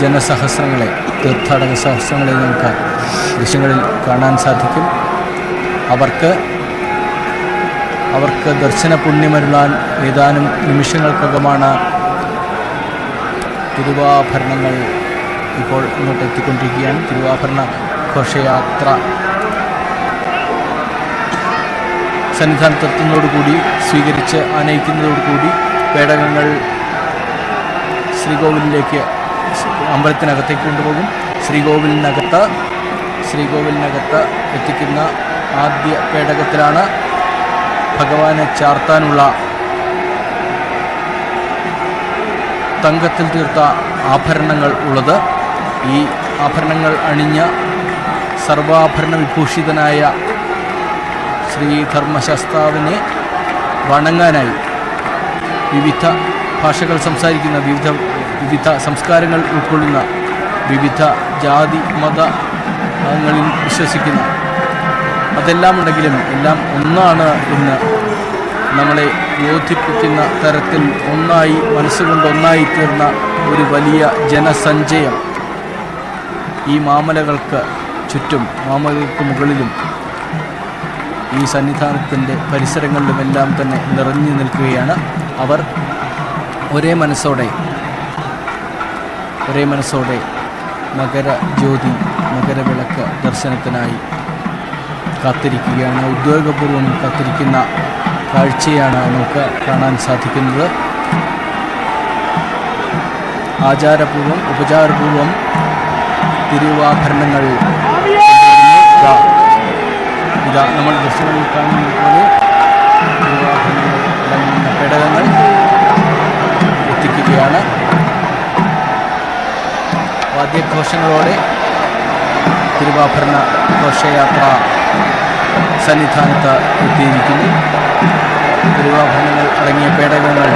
ജനസഹസ്രങ്ങളെ തീർത്ഥാടക സഹസ്രങ്ങളെ നമുക്ക് ദൃശ്യങ്ങളിൽ കാണാൻ സാധിക്കും. അവർക്ക് അവർക്ക് ദർശന പുണ്യമരുളാൻ ഏതാനും നിമിഷങ്ങൾക്കകമാണ് തിരുവാഭരണങ്ങൾ ഇപ്പോൾ ഇങ്ങോട്ട് എത്തിക്കൊണ്ടിരിക്കുകയാണ്. തിരുവാഭരണ ഘോഷയാത്ര സന്നിധാനത്തെത്തുന്നതോടുകൂടി സ്വീകരിച്ച് ആനയിക്കുന്നതോടുകൂടി പേടകങ്ങൾ ശ്രീകോവിലിലേക്ക് അമ്പലത്തിനകത്തേക്ക് കൊണ്ടുപോകും. ശ്രീകോവിലിനകത്ത് ശ്രീകോവിലിനകത്ത് എത്തിക്കുന്ന ആദ്യ പേടകത്തിലാണ് ഭഗവാനെ ചാർത്താനുള്ള തങ്കത്തിൽ തീർത്ത ആഭരണങ്ങൾ ഉള്ളത്. ഈ ആഭരണങ്ങൾ അണിഞ്ഞ സർവാഭരണ വിഭൂഷിതനായ ശ്രീധർമ്മശാസ്താവിനെ വണങ്ങാനായി വിവിധ ഭാഷകൾ സംസാരിക്കുന്ന വിവിധ വിവിധ സംസ്കാരങ്ങൾ ഉൾക്കൊള്ളുന്ന വിവിധ ജാതി മതങ്ങളിൽ വിശ്വസിക്കുന്ന അതെല്ലാം ഉണ്ടെങ്കിലും എല്ലാം ഒന്നാണ് എന്ന് നമ്മളെ ബോധിപ്പിക്കുന്ന തരത്തിൽ ഒന്നായി മനസ്സുകൊണ്ട് ഒന്നായി തീർന്ന ഒരു വലിയ ജനസഞ്ചയം ഈ മാമലകൾക്ക് ചുറ്റും മാമലകൾക്ക് മുകളിലും ഈ സന്നിധാനത്തിന്റെ പരിസരങ്ങളിലുമെല്ലാം തന്നെ നിറഞ്ഞു നിൽക്കുകയാണ്. അവർ ഒരേ മനസ്സോടെ ഒരേ മനസ്സോടെ മകര ജ്യോതി മകരവിളക്ക് ദർശനത്തിനായി കാത്തിരിക്കുകയാണ്. ഉദ്യോഗപൂർവം കാത്തിരിക്കുന്ന കാഴ്ചയാണ് നമുക്ക് കാണാൻ സാധിക്കുന്നത്. ആചാരപൂർവം ഉപചാരപൂർവം തിരുവാഭരണങ്ങൾ ഇതാ നമ്മൾ ദൃശ്യങ്ങളിൽ കാണുന്നത് പോലെ തിരുവാഭരണങ്ങൾ പേടകങ്ങൾ എത്തിക്കുകയാണ്. വാദ്യഘോഷങ്ങളോടെ തിരുവാഭരണ ഘോഷയാത്ര സന്നിധാനത്ത് എത്തിയിരിക്കുന്നു. തിരുവാഭരണങ്ങൾ അടങ്ങിയ പേടകങ്ങൾ